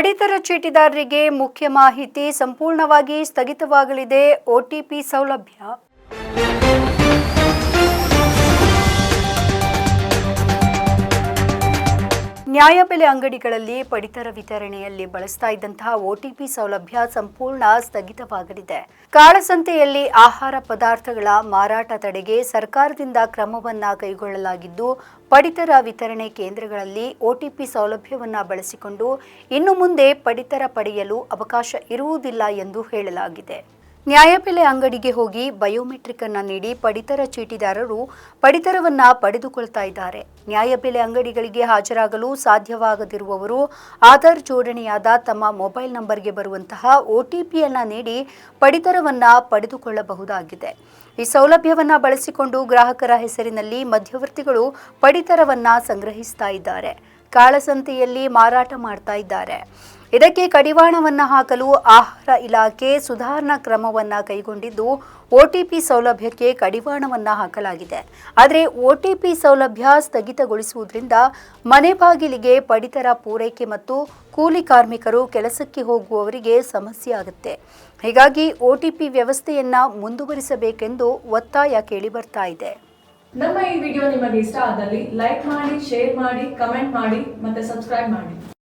ಪಡಿತರ ಚೀಟಿದಾರರಿಗೆ ಮುಖ್ಯ ಮಾಹಿತಿ ಸಂಪೂರ್ಣವಾಗಿ ಸ್ಥಗಿತವಾಗಲಿದೆ ಒಟಿಪಿ ಸೌಲಭ್ಯ ನ್ಯಾಯಬೆಲೆ ಅಂಗಡಿಗಳಲ್ಲಿ ಪಡಿತರ ವಿತರಣೆಯಲ್ಲಿ ಬಳಸ್ತಾ ಇದ್ದಂತಹ ಒಟಿಪಿ ಸೌಲಭ್ಯ ಸಂಪೂರ್ಣ ಸ್ಥಗಿತವಾಗಲಿದೆ. ಕಾಳಸಂತೆಯಲ್ಲಿ ಆಹಾರ ಪದಾರ್ಥಗಳ ಮಾರಾಟ ತಡೆಗೆ ಸರ್ಕಾರದಿಂದ ಕ್ರಮವನ್ನ ಕೈಗೊಳ್ಳಲಾಗಿದ್ದು, ಪಡಿತರ ವಿತರಣೆ ಕೇಂದ್ರಗಳಲ್ಲಿ ಒಟಿಪಿ ಸೌಲಭ್ಯವನ್ನ ಬಳಸಿಕೊಂಡು ಇನ್ನು ಮುಂದೆ ಪಡಿತರ ಪಡೆಯಲು ಅವಕಾಶ ಇರುವುದಿಲ್ಲ ಎಂದು ಹೇಳಲಾಗಿದೆ. ನ್ಯಾಯಬೆಲೆ ಅಂಗಡಿಗೆ ಹೋಗಿ ಬಯೋಮೆಟ್ರಿಕ್ ಅನ್ನ ನೀಡಿ ಪಡಿತರ ಚೀಟಿದಾರರು ಪಡಿತರವನ್ನ ಪಡೆದುಕೊಳ್ತಾ ಇದ್ದಾರೆ. ನ್ಯಾಯಬೆಲೆ ಅಂಗಡಿಗಳಿಗೆ ಹಾಜರಾಗಲು ಸಾಧ್ಯವಾಗದಿರುವವರು ಆಧಾರ್ ಜೋಡಣೆಯಾದ ತಮ್ಮ ಮೊಬೈಲ್ ನಂಬರ್ಗೆ ಬರುವಂತಹ ಒಟಿಪಿಯನ್ನ ನೀಡಿ ಪಡಿತರವನ್ನ ಪಡೆದುಕೊಳ್ಳಬಹುದಾಗಿದೆ. ಈ ಸೌಲಭ್ಯವನ್ನ ಬಳಸಿಕೊಂಡು ಗ್ರಾಹಕರ ಹೆಸರಿನಲ್ಲಿ ಮಧ್ಯವರ್ತಿಗಳು ಪಡಿತರವನ್ನ ಸಂಗ್ರಹಿಸ್ತಾ ಇದ್ದಾರೆ. ಕಾಳಸಂತೆಯಲ್ಲಿ ಮಾರಾಟ ಮಾಡ್ತಾ ಇದ್ದಾರೆ. ಇದಕ್ಕೆ ಕಡಿವಾಣವನ್ನು ಹಾಕಲು ಆಹಾರ ಇಲಾಖೆ ಸುಧಾರಣಾ ಕ್ರಮವನ್ನು ಕೈಗೊಂಡಿದ್ದು ಒಟಿಪಿ ಸೌಲಭ್ಯಕ್ಕೆ ಕಡಿವಾಣವನ್ನು ಹಾಕಲಾಗಿದೆ. ಆದರೆ ಒಟಿಪಿ ಸೌಲಭ್ಯ ಸ್ಥಗಿತಗೊಳಿಸುವುದರಿಂದ ಮನೆ ಬಾಗಿಲಿಗೆ ಪಡಿತರ ಪೂರೈಕೆ ಮತ್ತು ಕೂಲಿ ಕಾರ್ಮಿಕರು ಕೆಲಸಕ್ಕೆ ಹೋಗುವವರಿಗೆ ಸಮಸ್ಯೆ ಆಗುತ್ತೆ. ಹೀಗಾಗಿ ಒಟಿಪಿ ವ್ಯವಸ್ಥೆಯನ್ನ ಮುಂದುವರಿಸಬೇಕೆಂದು ಒತ್ತಾಯ ಕೇಳಿಬರ್ತಾ ಇದೆ. ನಮ್ಮ ಈ ವಿಡಿಯೋ ನಿಮಗೆ ಇಷ್ಟ ಆದಲ್ಲಿ ಲೈಕ್ ಮಾಡಿ, ಶೇರ್ ಮಾಡಿ, ಕಮೆಂಟ್ ಮಾಡಿ ಮತ್ತೆ ಸಬ್ಸ್ಕ್ರೈಬ್ ಮಾಡಿ.